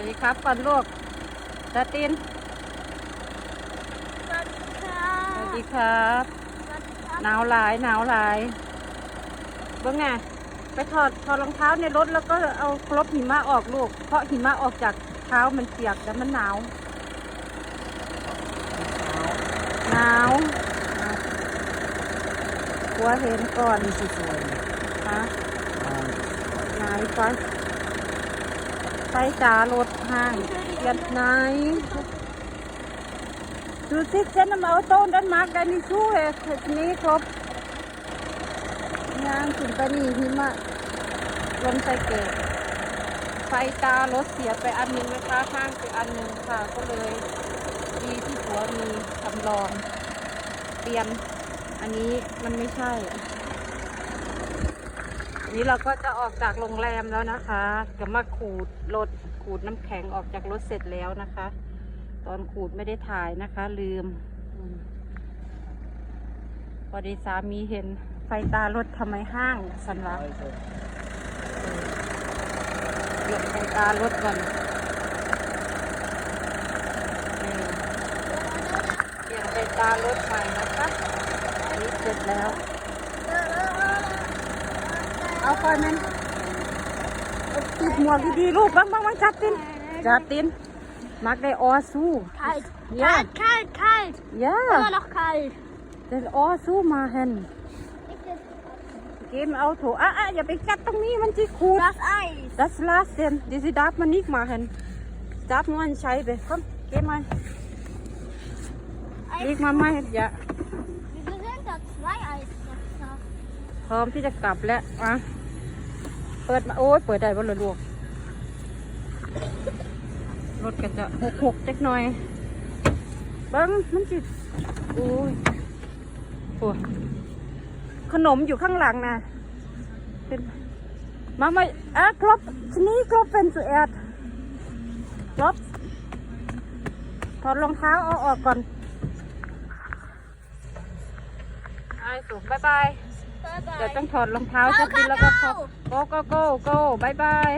วัสดีครับก่อนลูกตาตินสวัสดีค่ะสวัสดีครับสวัสดีครับหนาวหลายหนาวหลายเบิ่งไงไปถอดถอดรองเท้าในรถแล้วก็เอากลบหิมะออกลูก เพราะหิมะออกจากเท้ามันเปียกแล้วมันหนาวหนาวหัวเห็นก่อนนี่สวยฮะๆอ่าไหนไฟ ไฟจ๋ารถห้างเปลี่ยนไหนดูสิเส้นนำเอาต้นดันมาร์กด้นี่ชู้เหตุนี้ครบย่างถึงปนีหิมะลมใส่เกตไฟตารถเสียไปอันหนึงนะคะห้างไปอันหนึงค่ะ ก็เลยดีที่หัวมีสำรอง เปลี่ยน อันนี้มันไม่ใช่ นี้เราก็จะออกจากโรงแรมแล้วนะคะจะมาขูดรถขูดน้ำแข็งออกจากรถเสร็จแล้วนะคะ ตอนขูดไม่ได้ถ่ายนะคะ ลืมอืมพอดีสามีเห็นไฟตารถทำไมห้างสันวะเปลี่ยนไฟตารถก่อนเปลี่ยนไฟตารถใหม่นะคะอันนี้เสร็จแล้ว เอาคอยมันเอาติดหมวกดีๆลูกบ้างบ้างบ้างจัดตินจัดตินมักได้ออสู้ Kalt, Ja. kalt, kalt, kalt. ย่า Immer noch kalt. เดนออสู้มาเห็นเกมเอาโถอะอะอย่าไปกัดตรงนี้มันจีขูด Das Eis. Das lass den diese darf man nicht machen darf nur eine Scheibe komm geh mal leg mal mal ja Wieso sind da zwei Eiswasser? พร้อมที่จะกลับแล้วอะเปิดมาโอ้ยเปิดได้บ่เลยลูกรถก็จะหกหกๆจักหน่อยเบิ้งมันจิโอ้ยโอ้ยขนมอยู่ข้างหลังนะเป็นมามาอะครบชนี้ครบเป็นสุแอดครบถอดรองเท้าเอาออกก่อนไอ้สุบายบาย เดี๋ยว bye. ต้องถอดรองเท้าจะกินแล้วก็พอโกโกโกโกบายบาย